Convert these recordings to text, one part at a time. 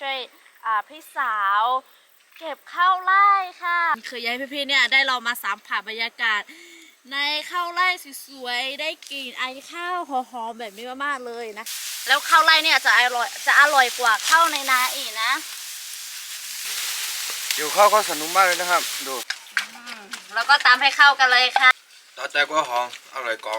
ช่วยอ่าพี่สาว เก็บข้าวไร่ค่ะ เคยย้ายพี่ๆเนี่ยได้ลองมาสัมผัสบรรยากาศ ในข้าวไร่สวยๆได้กลิ่นไอข้าวหอมๆแบบนี้มากๆเลยนะ แล้วข้าวไร่เนี่ยจะอร่อยจะอร่อยกว่าข้าวในนาอีกนะอยู่ข้าวก็สนุกมากเลยนะครับ ดูแล้วก็ตามให้เข้ากันเลยค่ะต่อใจก็หอมอร่อยกรอ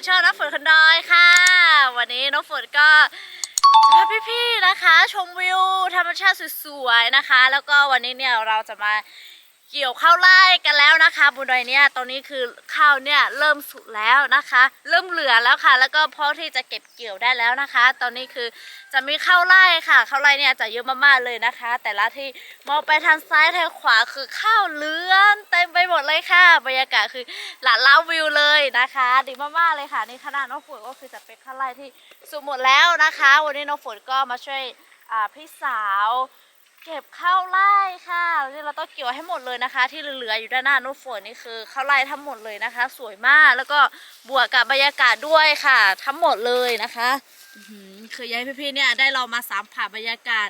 สู่ช่องน้ำฝนคนดอยค่ะ วันนี้น้องฝนก็จะพาพี่ๆนะคะ ชมวิวธรรมชาติสวยๆนะคะ แล้วก็วันนี้เนี่ยเราจะมา เกี่ยวข้าวไร่กันแล้วนะคะบนดอยเนี่ยตอนนี้คือข้าวเนี่ยเริ่มสุกแล้วนะคะ เริ่มเหลือแล้วค่ะ แล้วก็พร้อที่จะเก็บเกี่ยวได้แล้วนะคะ ตอนนี้คือจะมีข้าวไร่ค่ะข้าวไร่เนี่ยจะเยอะมากๆเลยนะคะ แต่ละที่มองไปทางซ้ายทางขวาคือข้าวเลื้อนเต็มไปหมดเลยค่ะ บรรยากาศคือหลานล้าวิวเลยนะคะ ดีมากๆเลยค่ะนี่ขนาดน้องฝนก็คือจะเป็นข้าวไร่ที่สุกหมดแล้วนะคะ วันนี้น้องฝนก็มาช่วยพี่สาว เก็บข้าวไร่ค่ะที่เราต้องเกี่ยวให้หมดเลยนะคะ ที่เหลืออยู่ด้านหน้านุฝนนี่คือข้าวไร่ทั้งหมดเลยนะคะ สวยมากแล้วก็บวกกับบรรยากาศด้วยค่ะ ทั้งหมดเลยนะคะคือย้ายพี่ๆเนี่ยได้ลองมาสัมผัสบรรยากาศ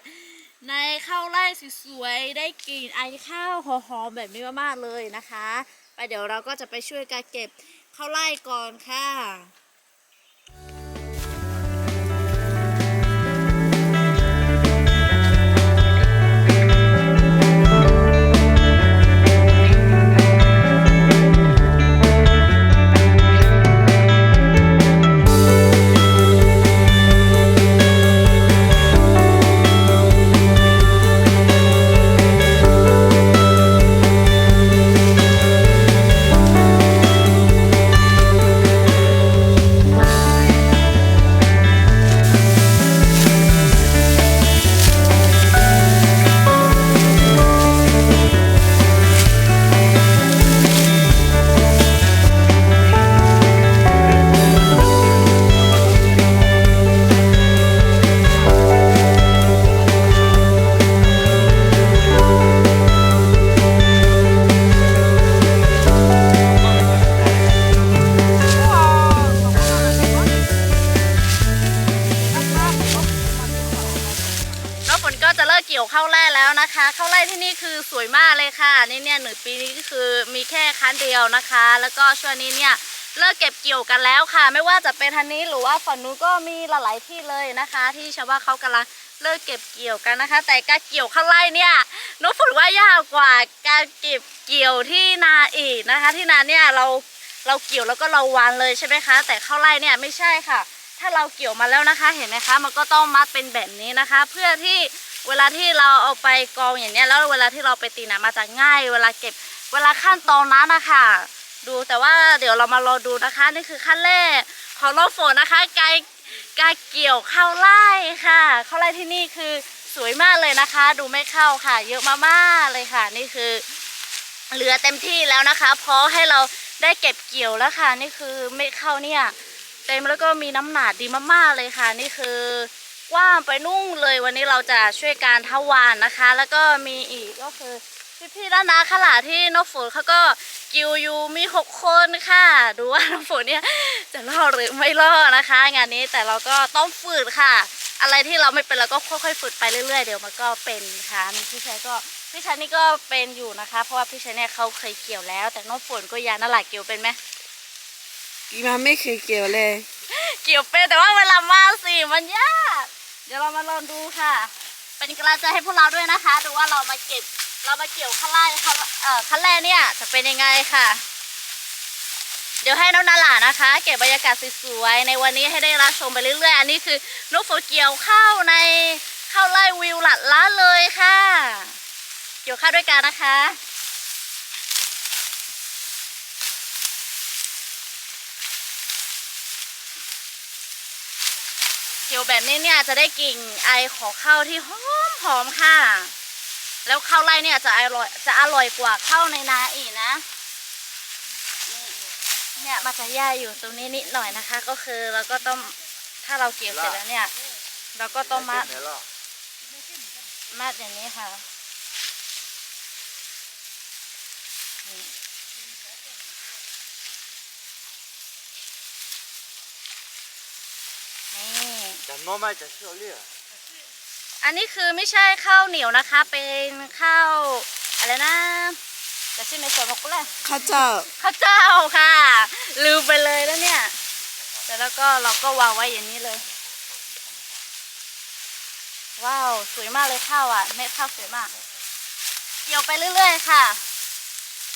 ในข้าวไร่สวยๆได้กลิ่นไอข้าวหอมๆแบบนี้มากๆเลยนะคะไปเดี๋ยวเราก็จะไปช่วยกันเก็บข้าวไร่ก่อนค่ะ แล้วก็ช่วงนี้เนี่ยเลิกเก็บเกี่ยวกันแล้วค่ะ ไม่ว่าจะเป็นทางนี้หรือว่าฝั่งนู้นก็มีหลายๆที่เลยนะคะ ที่ชาวบ้านเขากำลังเลิกเก็บเกี่ยวกันนะคะ แต่การเกี่ยวข้าวไร่เนี่ยน้องฝนว่ายากกว่าการเก็บเกี่ยวที่นาอีกนะคะ ที่นาเนี่ยเราเราเกี่ยวแล้วก็เราวานเลยใช่ไหมคะ แต่ข้าวไร่เนี่ยไม่ใช่ค่ะ ถ้าเราเกี่ยวมาแล้วนะคะ เห็นไหมคะมันก็ต้องมัดเป็นแบบนี้นะคะ เพื่อที่เวลาที่เราเอาไปกองอย่างเนี้ยแล้วเวลาที่เราไปตีนะมาจะง่าย เวลาเก็บเวลาขั้นตอนนั้นนะคะ ดูแต่ว่าเดี๋ยวเรามารอดูนะคะ นี่คือขั้นแรกของน้องฝนนะคะการการเกี่ยวข้าวไร่ค่ะข้าวไร่ที่นี่คือสวยมากเลยนะคะ ดูไม่เข้าค่ะ เยอะมากๆเลยค่ะ นี่คือเหลือเต็มที่แล้วนะคะเพราะให้เราได้เก็บเกี่ยวแล้วค่ะ นี่คือเม็ดข้าเนี่ยเต็มแล้วก็มีน้ำหนาดีมากๆเลยค่ะ นี่คือกว้างไปนุ่งเลยวันนี้เราจะช่วยการทวานนะคะ แล้วก็มีอีกก็คือพี่ๆด้านนาขลาที่นกฝนเขาก็ กิวอยู่มีหกคนค่ะ ดูว่านกฝนเนี่ยจะรอดหรือไม่รอดนะคะ งานนี้แต่เราก็ต้องฝึกค่ะ อะไรที่เราไม่เป็นเราก็ค่อยๆฝึกไปเรื่อยๆเดี๋ยวมันก็เป็นค่ะมีพี่ชายก็พี่ชายนี่ก็เป็นอยู่นะคะ เพราะว่าพี่ชายเนี่ยเขาเคยเกี่ยวแล้ว แต่น้องฝนก็ยาน่าหลักเกี่ยวเป็นไหมกีมาไม่เคยเกี่ยวเลย เกี่ยวเป็นแต่ว่าเวลามาสิมันยาก เดี๋ยวเรามาลองดูค่ะ เป็นกำลังใจให้พวกเราด้วยนะคะ ดูว่าเรามาเก็บ เรามาเกี่ยวขั้นแรกขั้นเอ่อขั้นแรกเนี่ยจะเป็นยังไงค่ะ เดี๋ยวให้น้องนาหลานะคะ เก็บบรรยากาศสวยๆในวันนี้ให้ได้รับชมไปเรื่อยๆ อันนี้คือนกฝนเกี่ยวข้าวในข้าวไร่วิวหลัดล้าเลยค่ะ เกี่ยวข้าวด้วยกันนะคะเกี่ยวแบบนี้เนี่ยจะได้กลิ่นไอของข้าวที่หอมหอมค่ะ แล้วข้าวไร่เนี่ยจะอร่อยจะอร่อยกว่าข้าวในนาอีกนะเนี่ยมันจะย่าอยู่ตรงนี้นิดหน่อยนะคะ ก็คือเราก็ต้องถ้าเราเกี่ยวเสร็จแล้วเนี่ย เราก็ต้องมัดมัดอย่างนี้ค่ะนี่นี่จะน้อไม่จะเชื่อเรีย อันนี้คือไม่ใช่ข้าวเหนียวนะคะ เป็นข้าวอะไรนะจะชื่อในส่วนของกูแหละข้าวเจ้าข้าวเจ้าค่ะ ลืมไปเลยแล้วเนี่ยเสร็จแล้วก็เราก็วางไว้อย่างนี้เลย ว้าวสวยมากเลยข้าวอะเม็ดข้าวสวยมาก เกี่ยวไปเรื่อยๆค่ะ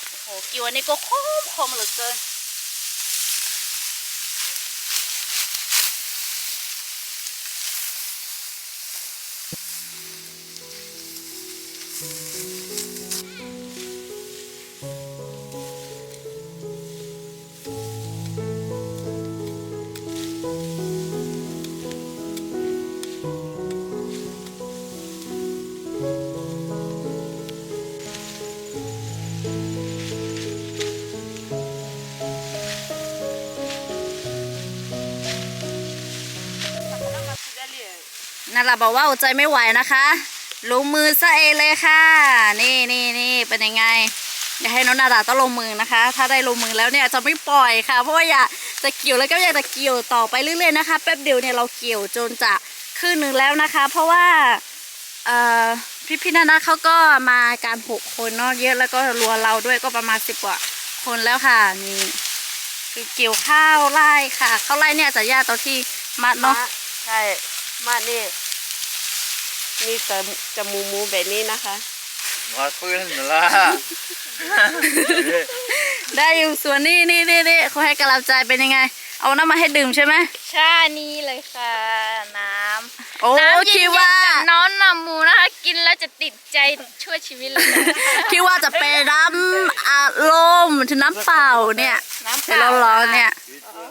โอ้โหเกี่ยวอันนี้ก็คมคมเหลือเกิน นั่นแหละบอกว่าอดใจไม่ไหวนะคะลงมือซะเองเลยค่ะ นี่นี่นี่เป็นยังไง อย่าให้น้องนาดาต้องลงมือนะคะ ถ้าได้ลงมือแล้วเนี่ยจะไม่ปล่อยค่ะ เพราะว่าอยากจะเกี่ยวแล้วก็อยากจะเกี่ยวต่อไปเรื่อยๆนะคะแป๊บเดียวเนี่ยเราเกี่ยวจนจะครึ่งหนึ่งแล้วนะคะ เพราะว่าเอ่อพี่พี่ๆนานาเขาก็มาการหกคนเนาะเยอะแล้วก็รัวเราด้วยก็ประมาณสิบกว่าคนแล้วค่ะนี่คือเกี่ยวข้าวไร่ค่ะข้าวไร่เนี่ยจะยากตอนที่มัดเนาะใช่มานี่ นี่จะจะมูมูแบบนี้นะคะมาปืนนั่นละได้อยู่ส่วนนี้นี่นี่นี่เขาให้กำลังใจเป็นยังไง เอาน้ำมาให้ดื่มใช่ไหมใช่นี่เลยค่ะ น้ำโอ้น้ำเย็คิดนๆว่าจากน้องนามูนะคะ กินแล้วจะติดใจชั่วชีวิตเลยนะคิดว่าจะเป็นน้ำอารมณ์ถึงน้ำเปล่าเนี่ยน้ำเปเดี๋ยวล่าเราร้อนเนี่ย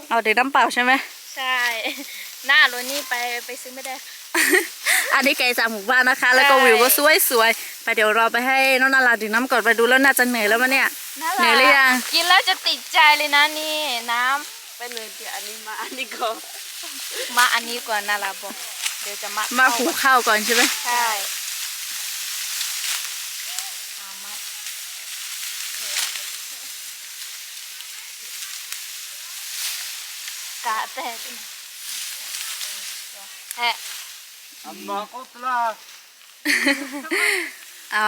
เอาเดี๋ยวน้ำเปล่าใช่ไหมใช่ หน้าโรนี่ไปไปซื้อไม่ได้ค่ะ อันนี้ไกลจากหมู่บ้านนะคะ แล้วก็ใช่วิวก็สวยสวยๆไปเดี๋ยวเราไปให้น้องนาราดื่มน้ำก่อนไปดูแล้วน่าจะเหนื่อยแล้วมั้งเนี่ย เหนื่อยหรือยัง กินแล้วจะติดใจเลยนะนี่น้ไปเลยเดี๋ยวอันนี้มาอันนี้ก็ำมาอันนี้ก่อนนาราบอกเดี๋ยวจะมามาเข้หุงข้าวก่อนใช่ไหมใช่เอามากะแต่แฮะ อันมาก็ตลาเอา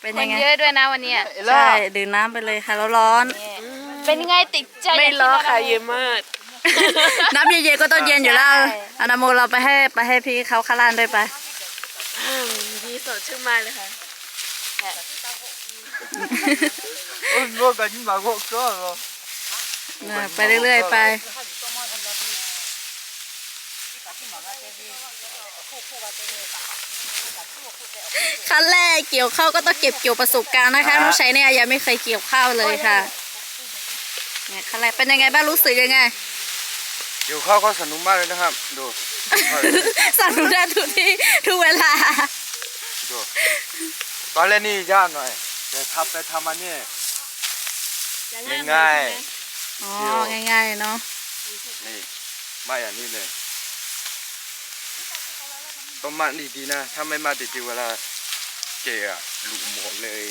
เป็นคยันงไง เยอะด้วยนะวันเนี้ยใช่ดื่มน้ำไปเลยค่ะแล้วร้อนนี่เป็นไงติดใจไม่ล้อค่ะเยอะมากน้ำเย็นๆก็ต้องเย็นอยู่แล้วอานาโมเราไปให้ไปให้พี่เขาข้างล่างด้วยไปอืมดีสดชื่นมากเลยค่ะโอ้ยโง่กันยิ่งมาโง่ก็เหรอเนี่ยไปเรื่อยๆไป ขั้นแรกเกี่ยวข้าวก็ต้องเก็บเกี่ยวประสบการณ์นะคะน้องชัยเนี่ยยังไม่เคยเกี่ยวข้าวเลยค่ะเนี่ยขั้นแรกเป็นยังไงบ้างรู้สึกยังไงเกี่ยวข้าวก็สนุกมากเลยนะครับ ดูสั่งทุกได้ทุกที่ทุกเวลาดูตอนแรกนี่ยากหน่อยแต่ทำไปทำมาเนี่ยง่ายอ๋อง่ายๆเนาะๆนี่มาอย่างนี้เลยต้องมาดีๆนะ ถ้าไม่มาดีๆเวลา เกะอะหลุดหมดเลย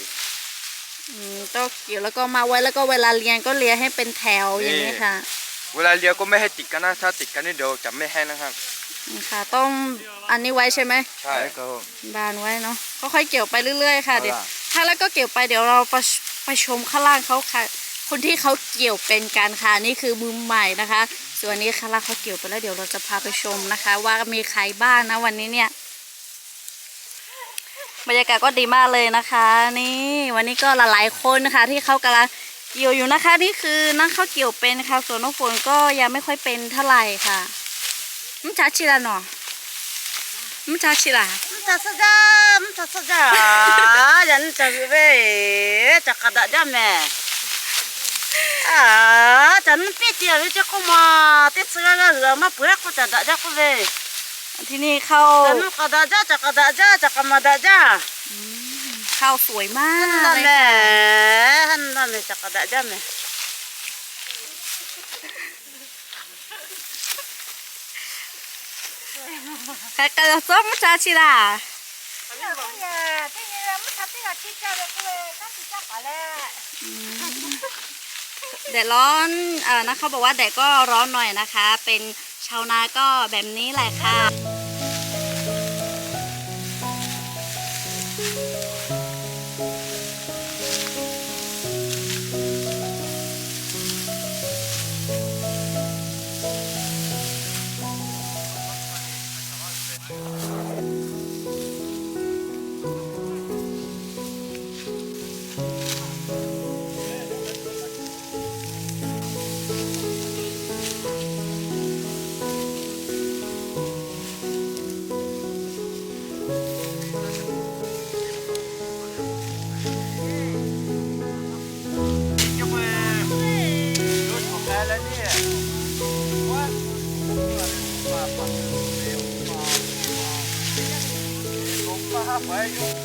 อืมต้องเกี่ยวแล้วก็มาไว้แล้วก็เวลาเรียนก็เรียนให้เป็นแถวอย่างนี้ค่ะ เวลาเลียก็ไม่ให้ติดกันนะถ้าติดกันนี่เดี๋ยวจะไม่ให้นะครับอืมค่ะ ต้องอันนี้ไว้ใช่ไหมใช่ครับบานไว้เนาะค่อยๆเกี่ยวไปเรื่อยๆค่ะเอาล่ะเดี๋ยวถ้าแล้วก็เกี่ยวไปเดี๋ยวเราไปชไปชมข้างล่างเขาค่ะ คนที่เขาเกี่ยวเป็นการค่ะนี่คือมือใหม่นะคะ ส่วนนี้ข้างล่างเขาเกี่ยวไปแล้วเดี๋ยวเราจะพาไปชมนะคะ ว่ามีใครบ้างนะวันนี้เนี่ย บรรยากาศก็ดีมากเลยนะคะ นี่วันนี้ก็หลายๆคนนะคะ ที่เขากำลังเกี่ยวอยู่นะคะ นี่คือนั่งเขาเกี่ยวเป็นค่ะ ส่วนน้องฝนก็ยังไม่ค่อยเป็นเท่าไหร่ค่ะมันชาชิละเนาะมันชาชิละจะสะจ้าจะสะจ้ายันจะเว้จะกระดาษจ้าแม่อ่าจันพี่เจียวจะเข้ามาติดเสื้อแล้วเหลือมาเปลือกก็จะดาจ้าก็เว้ยที่นี่เข้า Jangan kada aja, cak kada aja, cak kamada aja. ข้าวสวยมาก Handa เลย me, ค่ะ handa me, cak kada aja me. ใครกระส้มชาชิล่ะแดดร้อนเอ่อนะเขาบอกว่าแดดก็ร้อนหน่อยนะคะ เป็น ชาวนาก็แบบนี้แหละค่ะ ม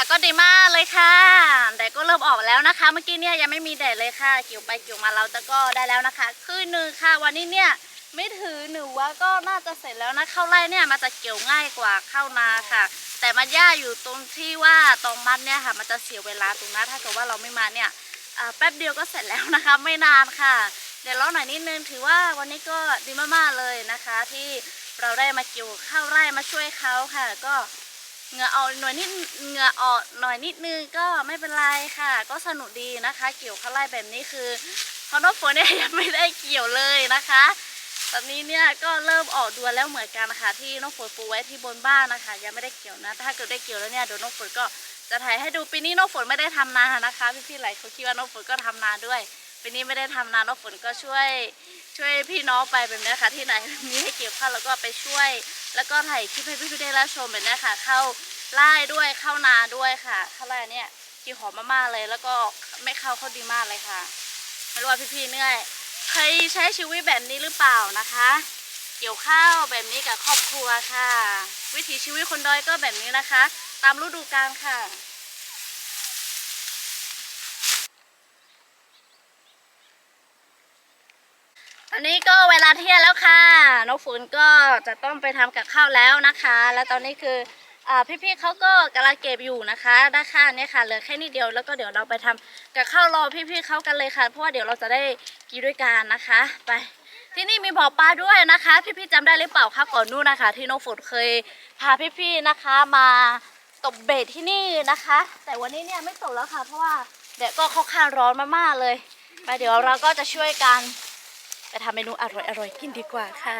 ากาศก็ดีมากเลยค่ะแดดก็เริ่มออกแล้วนะคะ เมื่อกี้เนี่ยยังไม่มีแดดเลยค่ะเกี่ยวไปเกี่ยวมาเราแต่ก็ได้แล้วนะคะคืนหนึ่งค่ะ วันนี้เนี่ยไม่ถือหนูว่าก็น่าจะเสร็จแล้วนะเข้าไร่เนี่ยมันจะเกี่ยวง่ายกว่าเข้านาค่ะ แต่มันยากอยู่ตรงที่ว่าตรงมัดเนี่ยค่ะ มันจะเสียเวลาตรงนั้นถ้าเกิดว่าเราไม่มาเนี่ยแป๊บเดียวก็เสร็จแล้วนะคะ ไม่นานค่ะเดี๋ยวรอหน่อยนิดนึงถือว่าวันนี้ก็ดีมากๆเลยนะคะ ที่เราได้มาเกี่ยวข้าวไร่มาช่วยเขาค่ะ ก็ เหงื่อออกหน่อยนิดเหงื่อออกหน่อยนิดนึงก็ไม่เป็นไรค่ะ ก็สนุกดีนะคะ เกี่ยวข้าวไร่แบบนี้คือเพราะน้องฝนเนี่ยยังไม่ได้เกี่ยวเลยนะคะ ตอนนี้เนี่ยก็เริ่มออกดวนแล้วเหมือนกันนะคะที่น้องฝนปลูกไว้ที่บนบ้านนะคะ ยังไม่ได้เกี่ยวนะ ถ้าเกิดได้เกี่ยวแล้วเนี่ยเดี๋ยวน้องฝนก็จะถ่ายให้ดูปีนี้น้องฝนไม่ได้ทำนานะคะ พี่ๆหลายคนคิดว่าน้องฝนก็ทำนาด้วย ปีนี้ไม่ได้ทำนาน้องฝนก็ช่วยช่วยพี่น้องไปแบบนี้ค่ะ ที่ไหนมีให้เกี่ยวข้าวแล้วก็ไปช่วย แล้วก็ถ่ายคลิปให้พี่ๆได้รับชมแบบนี้ค่ะ เข้าไล่ด้วยเข้านาด้วยค่ะเข้าไล่เนี่ยกี่หอมมากๆเลย แล้วก็ไม่เข้าเขาดีมากเลยค่ะไม่รู้ว่าพี่ๆเหนี่อยเคยใช้ชีวิตแบบนี้หรือเปล่านะคะ เกี่ยวข้าวแบบนี้กับครอบครัวค่ะ วิถีชีวิตคนดอยก็แบบนี้นะคะ ตามฤดูกาลค่ะ อนนี้ก็เวลาเที่ยงแล้วค่ะน้องฝนก็จะต้องไปทำกับข้าวแล้วนะคะ แล้วตอนนี้คืออ่าพี่ๆเขาก็กำลังเก็บอยู่นะคะด้านข้างเนี่ยค่ะเหลือแค่นิดเดียวแล้วก็เดี๋ยวเราไปทำกับข้าวรอพี่ๆเขากันเลยค่ะ เพราะว่าเดี๋ยวเราจะได้กินด้วยกันนะคะ ไปที่นี่มีบ่อปลาด้วยนะคะ พี่ๆจำได้หรือเปล่าคะก่อนนู่นนะคะ ที่น้องฝนเคยพาพี่ๆนะคะมาตบเบ็ดที่นี่นะคะ แต่วันนี้เนี่ยไม่ตกแล้วค่ะ เพราะว่าแดดก็ค่อนข้างร้อนมากๆเลย ไปเดี๋ยวเราก็จะช่วยกัน ไปทำเมนูอร่อยอร่อยๆกินดีกว่าค่ะ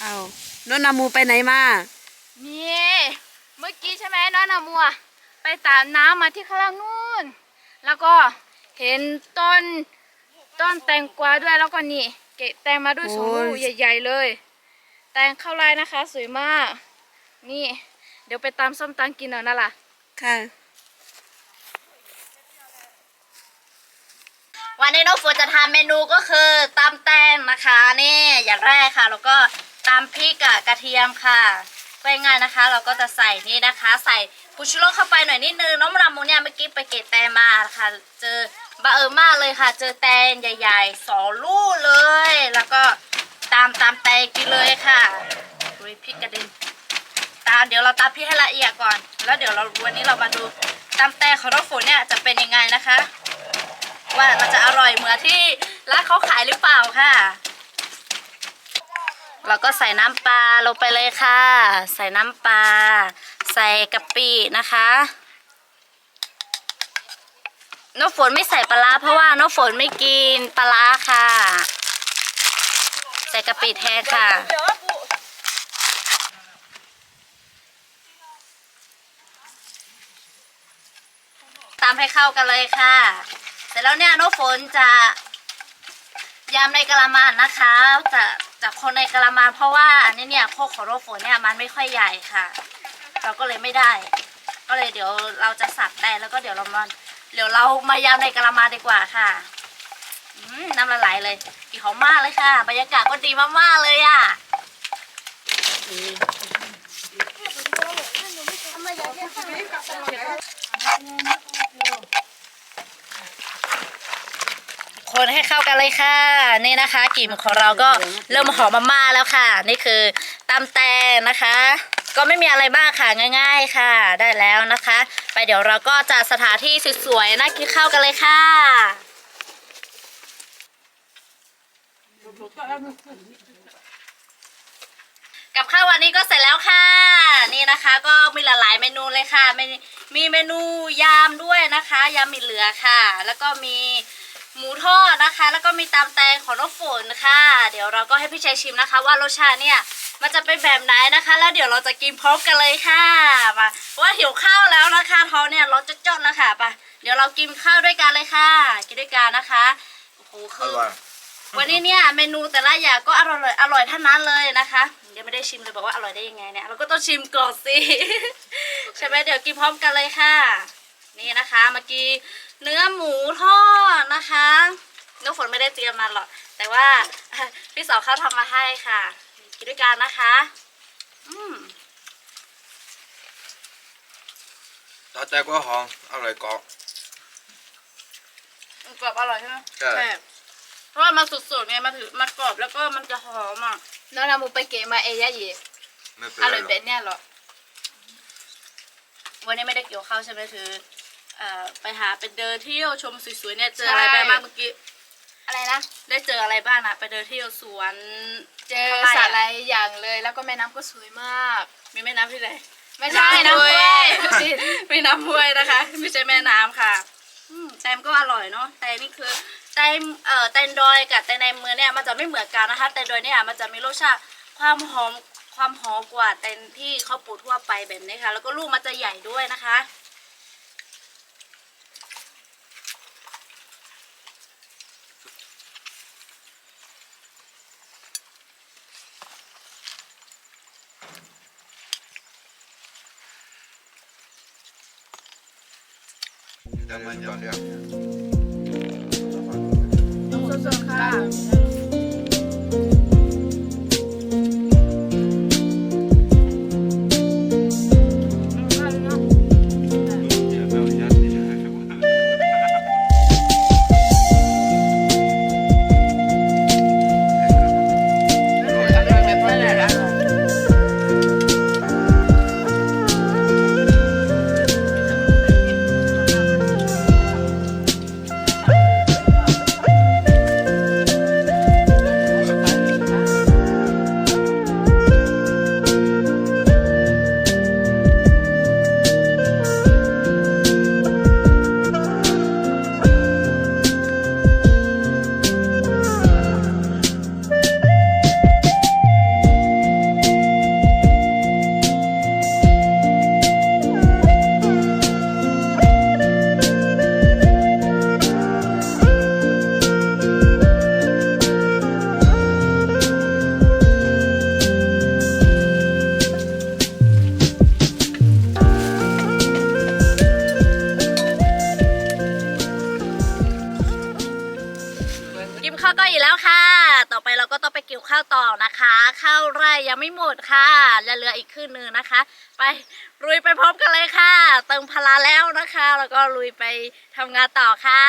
เอานนนามูไปไหนมานี่เมื่อกี้ใช่ไหมน้องนามัวไปตามน้ำมาที่ข้างล่างนู่น แล้วก็เห็นต้นต้นแตงกวาด้วยแล้วก็นี่ เกะแตงมาด้วยสองลูกใหญ่ ๆ เลย แตงเข้าลายนะคะ สวยมาก นี่ เดี๋ยวไปตามส้มตำกินเอานั่นล่ะ ค่ะ วันนี้น้องฝนจะทำเมนูก็คือตำแตงนะคะนี่อย่างแรกค่ะ แล้วก็ตำพริกกับกระเทียมค่ะก็ง่ายนะคะ เราก็จะใส่นี่นะคะ ใส่พุชโรเข้าไปหน่อยนิดนึงน้องมรามูเนี่ยเมื่อกี้ไปเก็บแตงมาค่ะ เจอบังเอิญมากเลยค่ะ เจอแตงใหญ่ๆสองลูกเลย แล้วก็ตามตามแตงกินเลยค่ะดูพริกกระเด็นตามเดี๋ยวเราตำพริกให้ละเอียดก่อน แล้วเดี๋ยวเราวันนี้เรามาดูตำแตงของน้องฝนเนี่ยจะเป็นยังไงนะคะ ว่ามันจะอร่อยเหมือนที่ร้านเขาขายหรือเปล่าค่ะ เราก็ใส่น้ำปลาลงไปเลยค่ะ ใส่น้ำปลาใส่กะปินะคะน้องฝนไม่ใส่ปลาร้าเพราะว่าน้องฝนไม่กินปลาร้าค่ะ ใส่กะปิแทนค่ะ ตามให้เข้ากันเลยค่ะ ร็จแล้วเนี่ยน้องฝนจะยำในกะละมังนะคะจะจะคนในกะละมังเพราะว่าอันนี้เนี่ยโคกของน้องฝนเนี่ยมันไม่ค่อยใหญ่ค่ะ เราก็เลยไม่ได้ ก็เลยเดี๋ยวเราจะสับแต่แล้วก็เดี๋ยวเรามาเดี๋ยวเรามายำในกะละมังดีกว่าค่ะน้ำละลายเลยกลิ่นหอมมากเลยค่ะ บรรยากาศก็ดีมากๆเลยอะค คนให้เข้ากันเลยค่ะ นี่นะคะกลิ่นของเราก็เริ่มหอมมาม่าแล้วค่ะ นี่คือตำแตงนะคะ ก็ไม่มีอะไรมากค่ะง่าย ๆค่ะ ได้แล้วนะคะ ไปเดี๋ยวเราก็จะสถานที่สวยๆน่ากินข้าวกันเลยค่ะกับข้าววันนี้ก็เสร็จแล้วค่ะ นี่นะคะก็มีหลายๆเมนูเลยค่ะมีเมนูยำด้วยนะคะยำมีเหลือค่ะ แล้วก็มี หมูทอดนะคะ แล้วก็มีตามแตงของน้องฝนค่ะ เดี๋ยวเราก็ให้พี่ชัยชิมนะคะ ว่ารสชาติเนี่ยมันจะเป็นแบบไหนนะคะ แล้วเดี๋ยวเราจะกินพร้อมกันเลยค่ะมาเพราะว่าหิวข้าวแล้วนะคะท้องเนี่ยร้อนจดๆแล้วค่ะไปเดี๋ยวเรากินข้าวด้วยกันเลยค่ะ กินด้วยกันนะคะโอ้โหอคือร่อยวันนี้เนี่ยเมนูแต่ละอย่างก็อร่อยเลยอร่อยทั้งนั้นเลยนะคะยังไม่ได้ชิมเลยบอกว่าอร่อยได้ยังไงเนี่ยเราก็ต้องชิมก่อนสิใช่ไหมเดี๋ยวกินพร้อมกันเลยค่ะ นี่นะคะเมื่อกี้เนื้อหมูทอดนะคะน้องฝนไม่ได้เตรียมมาหรอก แต่ว่าพี่สาวเขาทำมาให้ค่ะกินด้วยกันนะคะ อืมตาแต่ก็หอมอร่อยกรอบกรอบอร่อยใช่ไหมใช่เพราะว่ามันสดๆไงมันถือมันกรอบแล้วก็มันจะหอมอะน้องนามูไปเก๋มาเอยะเย่ไม่เป็นอไรร่อยหรอกแบบเนี้ยเหรอวันนี้ไม่ได้เกี่ยวข้าวใช่ไหมถือ เอ่อไปหาไปเดินเที่ยวชมสวยๆเนี่ยเจออะไรไปบ้างเมื่อกี้อะไรนะ ได้เจออะไรบ้างนะไปเดินเที่ยวสวนเจอเท่าไหร่อะสาหร่ายอย่างเลย แล้วก็แม่น้ำก็สวยมาก มีแม่น้ำที่ไหนไม่ใช่น้ำน้ำห้ห้ววยยมีน้ำห้วยนะคะ ไม่ใช่แม่น้ำค่ะอืมแตมก็อร่อยเนาะแต่นี่คือแตมเอ่อแตนดอยกับแตนในเมืองเนี่ยมันจะไม่เหมือนกันนะคะแตนดอยเนี่ยมันจะมีรสชาติความหอมความหอมกว่าแตนที่เขาปลูกทั่วไปแบบนี้ค่ะ แล้วก็ลูกมันจะใหญ่ด้วยนะคะ เดี๋ยวมันจะเไรยังไม่หมดค่ะและเหลืออีกครึ่งนึงนะคะ ไปลุยไปพร้อมกันเลยค่ะ เติมพลาแล้วนะคะ แล้วก็ลุยไปทำงานต่อค่ะ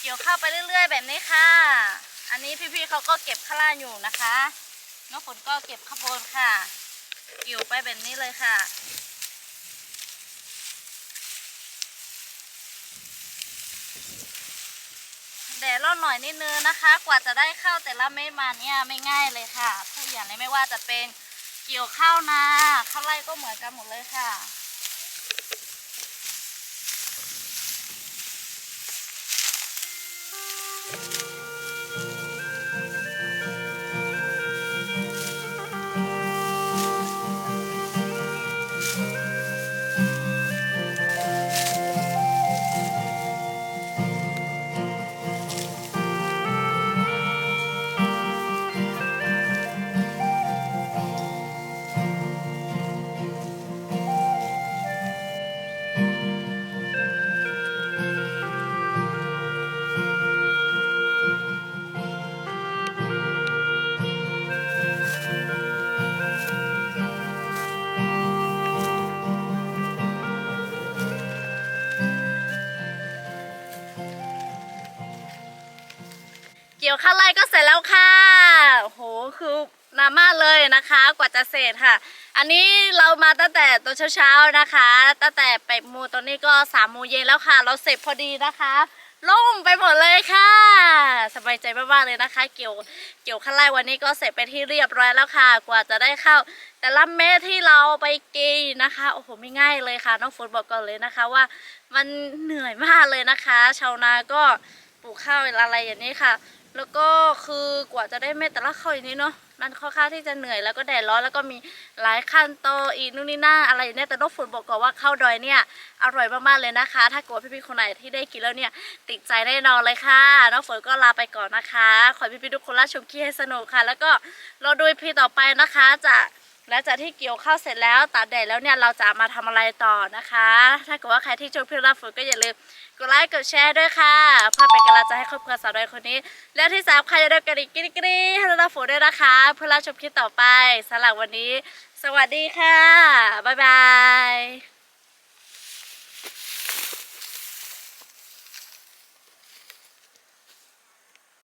เกี่ยวข้าวไปเรื่อย ๆ แบบนี้ค่ะ อันนี้พี่ๆเขาก็เก็บข้างล่าอยู่นะคะน้องฝนก็เก็บข้างบนค่ะ เกี่ยวไปแบบนี้เลยค่ะ แดดร้อนหน่อยนิดนึงนะคะ กว่าจะได้ข้าวแต่ละเม็ดมาเนี่ยไม่ง่ายเลยค่ะทุกอย่างไม่ว่าจะเป็นเกี่ยวข้าวนาข้าวไร่ก็เหมือนกันหมดเลยค่ะ เกี่ยวข้าวไร่ก็เสร็จแล้วค่ะโอ้โหคือนามากเลยนะคะ กว่าจะเสร็จค่ะ อันนี้เรามาตั้งแต่ตอนเช้าๆนะคะ ตั้งแต่แปดโมงตอนนี้ก็สามโมงเย็นแล้วค่ะ เราเสร็จพอดีนะคะล่งไปหมดเลยค่ะสบายใจมากๆเลยนะคะ เกี่ยวเกี่ยวข้าวไร่วันนี้ก็เสร็จไปที่เรียบร้อยแล้วค่ะ กว่าจะได้เข้า แต่ละเม็ดที่เราไปกินนะคะโอ้โหไม่ง่ายเลยค่ะน้องฝนบอกก่อนเลยนะคะว่า มันเหนื่อยมากเลยนะคะ ชาวนาก็ปลูกข้าวอะไรอย่างนี้ค่ะ แล้วก็คือกว่าจะได้เม็ดแต่ละข้าวอย่างนี้เนาะมันค่อนข้างที่จะเหนื่อยแล้วก็แดดร้อนแล้วก็มีหลายขั้นตอนอีกนู่นนี่นั่นอะไรอย่างเนี้ยแต่นกฝนบอกก่อนว่าข้าวดอยเนี่ยอร่อยมากๆเลยนะคะ ถ้าเกิดว่าพี่ๆคนไหนที่ได้กินแล้วเนี่ยติดใจแน่นอนเลยค่ะนกฝนก็ลาไปก่อนนะคะ ขอให้พี่ๆทุกคนรับชมคลิปให้สนุกค่ะ แล้วก็รอดูพี่ต่อไปนะคะจะ หลังจากที่เกี่ยวข้าวเสร็จแล้วตากแดดแล้วเนี่ยเราจะมาทำอะไรต่อนะคะ ถ้าเกิดว่าใครที่ชมพี่รับฝนก็อย่าลืมกดไลค์กดแชร์ด้วยค่ะเพื่อเป็นกำลังใจให้ครอบครัวสาวน้อยคนนี้ และที่สามใครจะได้กระดิ่งกริ๊กริ๊ให้รับฝนด้วยนะคะ เพื่อรับชมคลิปต่อไปสำหรับวันนี้ สวัสดีค่ะบ๊ายบาย